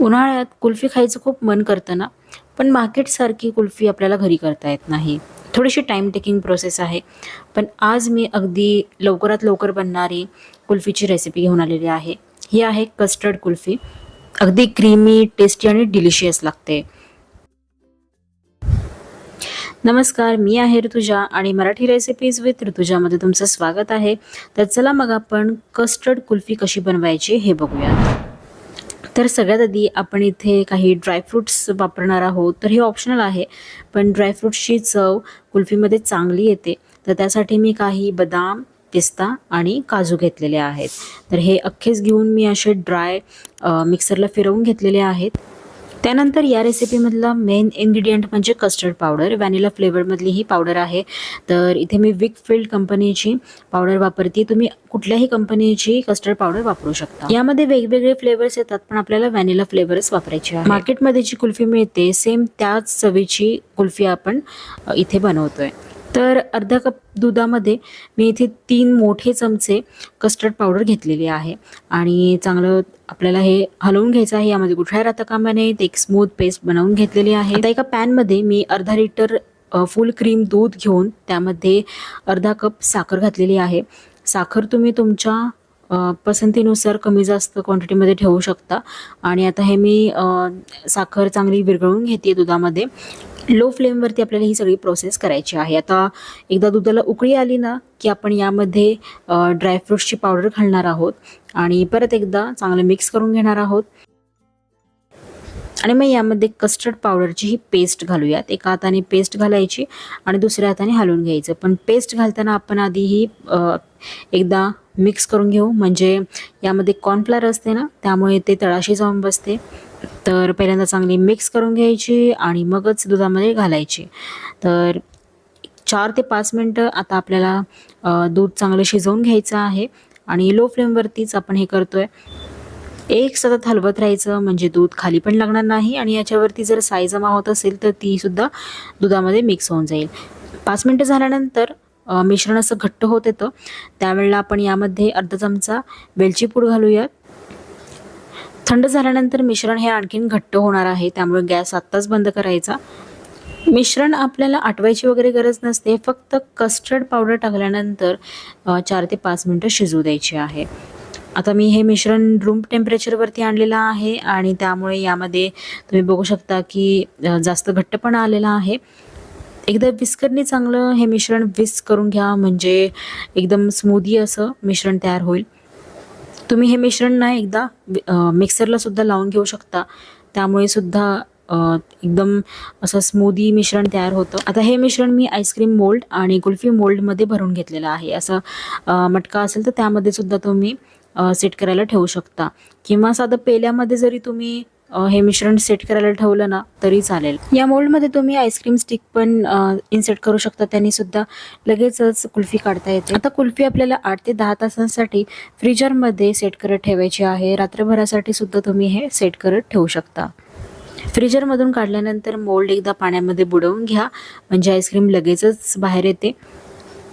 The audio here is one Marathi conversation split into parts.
उन्हाळ्यात कुल्फी खायचं खूप मन करतं ना पण मार्केटसारखी कुल्फी आपल्याला घरी करता येत नाही. थोडीशी टाईम टेकिंग प्रोसेस आहे. पण आज मी अगदी लवकरात लवकर बनणारी कुल्फीची रेसिपी घेऊन आलेली आहे. ही आहे कस्टर्ड कुल्फी. अगदी क्रीमी टेस्टी आणि डिलिशियस लागते. नमस्कार मी आहे ऋतुजा आणि मराठी रेसिपीज विथ ऋतुजामध्ये तुमचं स्वागत आहे. तर चला मग आपण कस्टर्ड कुल्फी कशी बनवायची हे बघूयात. तर सगळ्यात आधी आपण इथे काही ड्रायफ्रूट्स वापरणार आहोत. तर हे ऑप्शनल आहे पण ड्रायफ्रूट्सची चव कुल्फीमध्ये चांगली येते. तर त्यासाठी मी काही बदाम पिस्ता आणि काजू घेतलेले आहेत. तर हे अख्खेच घेऊन मी असे ड्राय मिक्सरला फिरवून घेतलेले आहेत. त्यानंतर या रेसिपीमधला मेन इन्ग्रेडियंट म्हणजे कस्टर्ड पावडर व्हॅनिला फ्लेवरमधली ही पावडर आहे. तर इथे मी विकफिल्ड कंपनीची पावडर वापरते. तुम्ही कुठल्याही कंपनीची कस्टर्ड पावडर वापरू शकता. यामध्ये वेगवेगळे फ्लेवर्स येतात पण आपल्याला व्हॅनिला फ्लेवर्स वापरायचे आहे. मार्केटमध्ये जी कुल्फी मिळते सेम त्याच चवीची कुल्फी आपण इथे बनवतोय. तर अर्धा कप दुधामध्ये मी इथे तीन मोठे चमचे कस्टर्ड पावडर घेतलेली आहे. आणि चांगलं आपल्याला हे हलवून घ्यायचं आहे. यामध्ये कुठल्याही राहता कामा नये एक स्मूथ पेस्ट बनवून घेतलेली आहे. आता एका पॅनमध्ये मी अर्धा लिटर फुल क्रीम दूध घेऊन त्यामध्ये अर्धा कप साखर घातलेली आहे. साखर तुम्ही तुमच्या पसंतीनुसार कमी जास्त क्वांटिटीमध्ये ठेवू शकता. आणि आता हे मी साखर चांगली विरघळून घेते दुधामध्ये. लो फ्लेमवरती आपल्याला ही सगळी प्रोसेस करायची आहे. आता एकदा दुधाला उकळी आली ना की आपण यामध्ये ड्रायफ्रूट्सची पावडर घालणार आहोत आणि परत एकदा चांगलं मिक्स करून घेणार आहोत. आणि मग यामध्ये कस्टर्ड पावडरची ही पेस्ट घालूयात. एका हाताने पेस्ट घालायची आणि दुसऱ्या हाताने हलवून घ्यायचं. पण पेस्ट घालताना आपण आधी ही एकदा मिक्स करून घेऊ. म्हणजे यामध्ये कॉर्नफ्लॉर असते ना त्यामुळे ते तळाशी जाऊन बसते. तर पहिल्यांदा चांगली मिक्स करून घ्यायची आणि मगच दुधामध्ये घालायची. तर चार ते पाच मिनटं आता आपल्याला दूध चांगलं शिजवून घ्यायचं आहे आणि लो फ्लेमवरतीच आपण हे करतोय. एक सतत हलवत राहायचं म्हणजे दूध खाली पण लागणार नाही आणि याच्यावरती जर साई जमा होत असेल तर ती सुद्धा दुधामध्ये मिक्स होऊन जाईल. पाच मिनटं झाल्यानंतर मिश्रण असं घट्ट होत येतं. त्यावेळेला आपण यामध्ये अर्धा चमचा वेलची पूड घालूयात थंड झाल्यानंतर मिश्रण हे आणखीन घट्ट होणार आहे. त्यामुळे गॅस आत्ताच बंद करायचा. मिश्रण आपल्याला आटवायची वगैरे गरज नसते. फक्त कस्टर्ड पावडर टाकल्यानंतर चार ते पाच मिनटं शिजू द्यायची आहे. आता मी हे मिश्रण रूम टेम्परेचरवरती आणलेलं आहे आणि त्यामुळे यामध्ये तुम्ही बघू शकता की जास्त घट्टपणा आलेला आहे. एकदा विस्करने चांगलं हे मिश्रण विस्क करून घ्या म्हणजे एकदम स्मूदी असं मिश्रण तयार होईल. तुम्ही हे मिश्रण ना एकदा मिक्सरला सुद्धा लावून घेऊ शकता. त्यामुळे सुद्धा एकदम असं स्मूदी मिश्रण तयार होतं. आता हे मिश्रण मी आईस्क्रीम मोल्ड आणि कुल्फी मोल्डमध्ये भरून घेतलेलं आहे. असं मटका असेल तर त्यामध्ये सुद्धा तुम्ही सेट करायला ठेवू शकता. किंवा साधं पेल्यामध्ये जरी तुम्ही हे मिश्रण सेट करायला ठेवलं ना तरी चालेल. या मोल्डमध्ये तुम्ही आईस्क्रीम स्टिक पण इन्सर्ट करू शकता. त्यांनी सुद्धा लगेचच कुल्फी काढता येते. आता कुल्फी आपल्याला आठ ते दहा तासांसाठी फ्रीजरमध्ये सेट करत ठेवायची आहे. रात्रभरासाठी सुद्धा तुम्ही हे सेट करत ठेवू शकता. फ्रीजरमधून काढल्यानंतर मोल्ड एकदा पाण्यामध्ये बुडवून घ्या. म्हणजे आईस्क्रीम लगेचच बाहेर येते.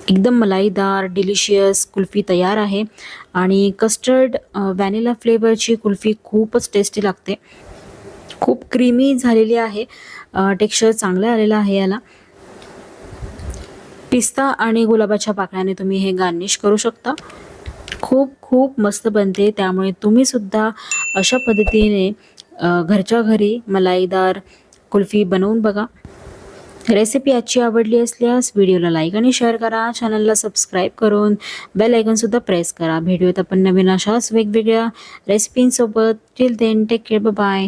एकदम मलाईदार डिलिशियस कुल्फी तयार आहे. आणि कस्टर्ड व्हॅनिला फ्लेवरची कुल्फी खूपच टेस्टी लागते. खूप क्रीमी झालेली आहे. टेक्स्चर चांगलं आलेलं आहे याला. पिस्ता आणि गुलाबाच्या पाकळ्याने तुम्ही हे गार्निश करू शकता. खूप खूप मस्त बनते. त्यामुळे तुम्ही सुद्धा अशा पद्धतीने घरच्या घरी मलाईदार कुल्फी बनवून बघा. रेसिपी आजची आवडली असल्यास व्हिडिओला लाईक आणि शेअर करा. चॅनलला सबस्क्राईब करून बेल आयकनसुद्धा प्रेस करा. भेटूयात आपण नवीन अशाच वेगवेगळ्या रेसिपींसोबत till then take care bye